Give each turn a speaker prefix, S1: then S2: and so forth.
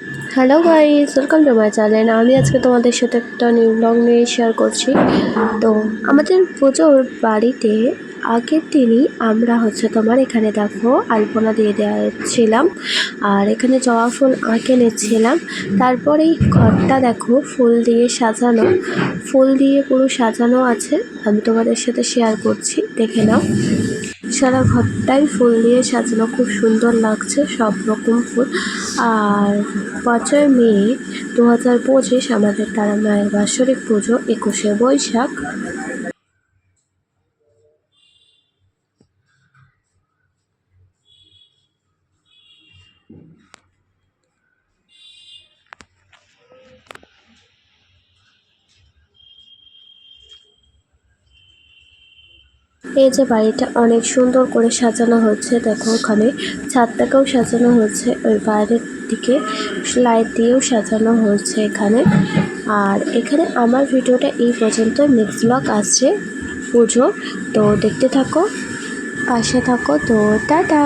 S1: Hello guys welcome to my channel আমি আজকে তোমাদের সাথে একটা নিউ ব্লগ নিয়ে শেয়ার করছি। তো আমাদের পুজোর বাড়িতে আগের দিনই আমরা হচ্ছে তোমার এখানে দেখো আলপনা দিয়ে দেওয়াছিলাম। আর এখানে জবা ফুল আঁকে নিচ্ছিলাম। তারপরেই ঘরটা দেখো ফুল দিয়ে সাজানো। ফুল দিয়ে পুরো সাজানো আছে। আমি তোমাদের সাথে শেয়ার করছি। দেখে নাও। সারা ঘরটাই ফুল দিয়ে সাজানো। খুব সুন্দর লাগছে, সব রকম ফুল। আর পাঁচই মে দু হাজার পঁচিশ আমাদের তারা মায়ের বাৎসরিক পুজো একুশে বৈশাখ। এই যে বাড়িটা অনেক সুন্দর করে সাজানো হচ্ছে, দেখো ওখানে। ছাদটাকেও সাজানো হচ্ছে, ওই বাইরের দিকে লাইট দিয়েও সাজানো হয়েছে এখানে। আর এখানে আমার ভিডিওটা এই পর্যন্ত নেক্সট ব্লগ আছে পুজো। তো দেখতে থাকো, পাশে থাকো। তো টাটা!